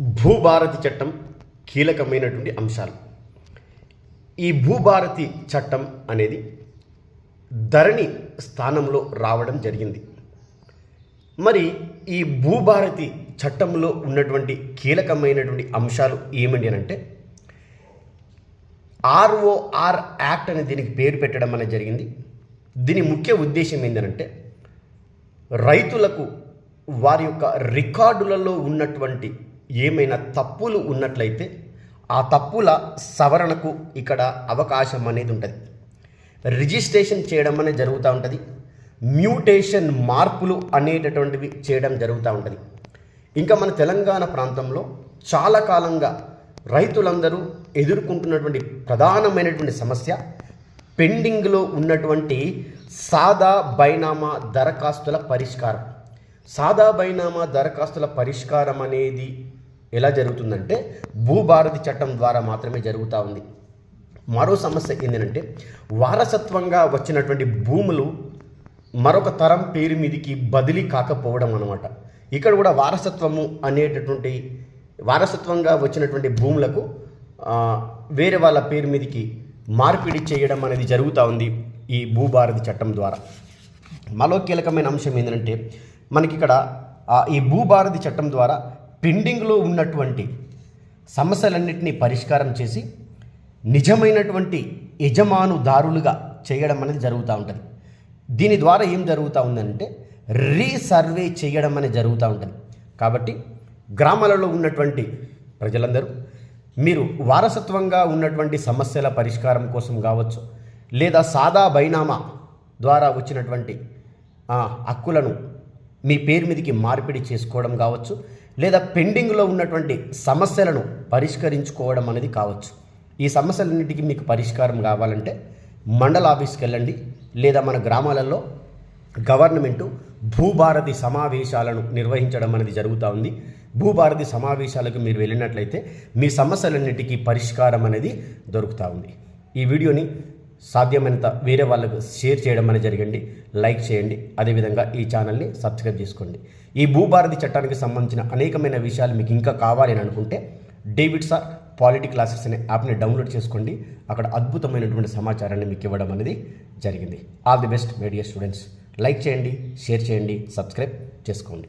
భూభారతి చట్టం కీలకమైనటువంటి అంశాలు. ఈ భూభారతి చట్టం అనేది ధరణి స్థానంలో రావడం జరిగింది. మరి ఈ భూభారతి చట్టంలో ఉన్నటువంటి కీలకమైనటువంటి అంశాలు ఏమిటి అని అంటే ఆర్ఓఆర్ యాక్ట్ అని దీనికి పేరు పెట్టడం అనేది జరిగింది. దీని ముఖ్య ఉద్దేశం ఏంటంటే రైతులకు వారి యొక్క రికార్డులలో ఉన్నటువంటి ఏమైనా తప్పులు ఉన్నట్లయితే ఆ తప్పుల సవరణకు ఇక్కడ అవకాశం అనేది ఉంటుంది. రిజిస్ట్రేషన్ చేయడం అనేది జరుగుతూ ఉంటుంది. మ్యూటేషన్ మార్పులు అనేటటువంటివి చేయడం జరుగుతూ ఉంటుంది. ఇంకా మన తెలంగాణ ప్రాంతంలో చాలా కాలంగా రైతులందరూ ఎదుర్కొంటున్నటువంటి ప్రధానమైనటువంటి సమస్య పెండింగ్లో ఉన్నటువంటి సాదా బైనామా దరఖాస్తుల పరిష్కారం. సాదా బైనామా దరఖాస్తుల పరిష్కారం అనేది ఎలా జరుగుతుందంటే భూభారతి చట్టం ద్వారా మాత్రమే జరుగుతూ ఉంది. మరో సమస్య ఏంటంటే వారసత్వంగా వచ్చినటువంటి భూములు మరొక తరం పేరు మీదకి బదిలీ కాకపోవడం అనమాట ఇక్కడ కూడా వారసత్వము అనేటటువంటి వారసత్వంగా వచ్చినటువంటి భూములకు వేరే వాళ్ళ పేరు మీదకి మార్పిడి చేయడం అనేది జరుగుతూ ఉంది ఈ భూభారతి చట్టం ద్వారా. మరో కీలకమైన అంశం ఏంటంటే మనకి ఇక్కడ ఈ భూభారతి చట్టం ద్వారా పెండింగ్లో ఉన్నటువంటి సమస్యలన్నింటినీ పరిష్కారం చేసి నిజమైనటువంటి యజమానుదారులుగా చేయడం అనేది జరుగుతూ ఉంటుంది. దీని ద్వారా ఏం జరుగుతూ ఉందంటే రీసర్వే చేయడం అనేది జరుగుతూ ఉంటుంది. కాబట్టి గ్రామాలలో ఉన్నటువంటి ప్రజలందరూ మీరు వారసత్వంగా ఉన్నటువంటి సమస్యల పరిష్కారం కోసం కావచ్చు లేదా సాదా బైనామా ద్వారా వచ్చినటువంటి హక్కులను మీ పేరు మీదకి మార్పిడి చేసుకోవడం కావచ్చు లేదా పెండింగ్లో ఉన్నటువంటి సమస్యలను పరిష్కరించుకోవడం అనేది కావచ్చు. ఈ సమస్యలన్నిటికీ మీకు పరిష్కారం కావాలంటే మండల ఆఫీస్కి వెళ్ళండి లేదా మన గ్రామాలలో గవర్నమెంటు భూభారతి సమావేశాలను నిర్వహించడం అనేది జరుగుతూ ఉంది. భూభారతి సమావేశాలకు మీరు వెళ్ళినట్లయితే మీ సమస్యలన్నిటికీ పరిష్కారం అనేది దొరుకుతూ ఉంది. ఈ వీడియోని సాధ్యమైనంత వేరే వాళ్ళకు షేర్ చేయడం అనేది జరిగండి. లైక్ చేయండి. అదేవిధంగా ఈ ఛానల్ని సబ్స్క్రైబ్ చేసుకోండి. ఈ భూభారతి చట్టానికి సంబంధించిన అనేకమైన విషయాలు మీకు ఇంకా కావాలి అని అనుకుంటే డేవిడ్ సార్ పాలిటీ క్లాసెస్ అనే యాప్ని డౌన్లోడ్ చేసుకోండి. అక్కడ అద్భుతమైనటువంటి సమాచారాన్ని మీకు ఇవ్వడం అనేది జరిగింది. All the best media students like చేయండి షేర్ చేయండి సబ్స్క్రైబ్ చేసుకోండి.